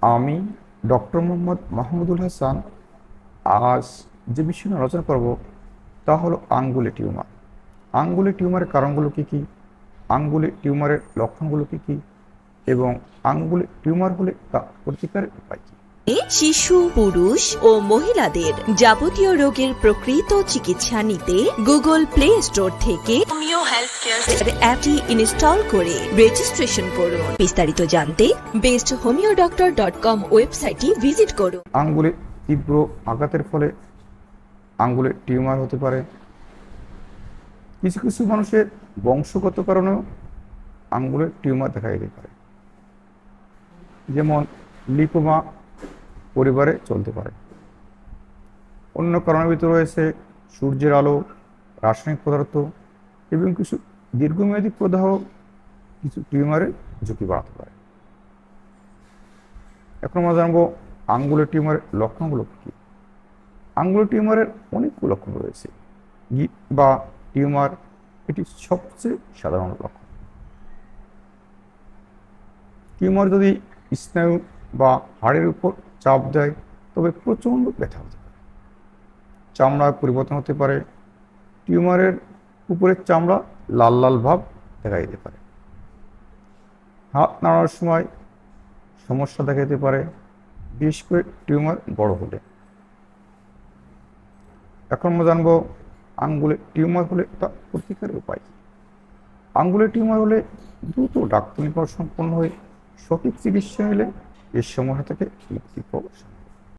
আমি ডক্টর মোহাম্মদ মাহমুদুল হাসান, আজ যে বিষয় নিয়ে আলোচনা করব তা হলো আঙ্গুলে টিউমার। আঙ্গুলে টিউমারের কারণগুলো কী কী? আঙ্গুলে টিউমারের লক্ষণগুলো কী কী? এবং আঙ্গুলে টিউমার হলে তা প্রতিকারের উপায় কী? শিশু পুরুষ ও মহিলাদের যাবতীয় রোগের প্রকৃত চিকিৎসা নিতে গুগল প্লে স্টোর থেকে অ্যাপটি ইনস্টল করে রেজিস্ট্রেশন করুন। বিস্তারিত জানতে best homoeo doctor dot com ওয়েবসাইটটি ভিজিট করুন। আঙ্গুলে তীব্র আঘাতের ফলে আঙ্গুলে টিউমার হতে পারে। কিছু কিছু মানুষের বংশগত কারণেও আঙ্গুলে টিউমার দেখা দিতে পারে। যেমন লিপোমা পরিবারে চলতে পারে। অন্য কারণের ভিতরে রয়েছে সূর্যের আলো, রাসায়নিক পদার্থ এবং কিছু দীর্ঘমেয়াদী প্রদাহ, কিছু টিউমারের ঝুঁকি বাড়াতে পারে। এখন আমরা জানব আঙ্গুলের টিউমারের লক্ষণগুলো কী? আঙ্গুলের টিউমারের অনেকগুলো লক্ষণ রয়েছে। বা টিউমার এটি সবচেয়ে সাধারণ লক্ষণ। টিউমার যদি স্নায়ু বা হাড়ের উপর চাপ দেয়, তবে প্রচণ্ড ব্যথা হতে পারে। চামড়ার পরিবর্তন হতে পারে, টিউমারের উপরের চামড়া লাল লাল ভাব দেখা দিতে পারে। হাত নাড়ানোর সময় সমস্যা দেখা দিতে পারে, বিশেষ করে টিউমার বড় হলে। এখন আমরা জানব আঙ্গুলে টিউমার হলে তা প্রতিকারের উপায়? আঙ্গুলে টিউমার হলে দ্রুত ডাক্তারি পরামর্শ সম্পন্ন হয়ে সঠিক চিকিৎসা নিলে এর সময় থেকে মুক্তি পাওয়া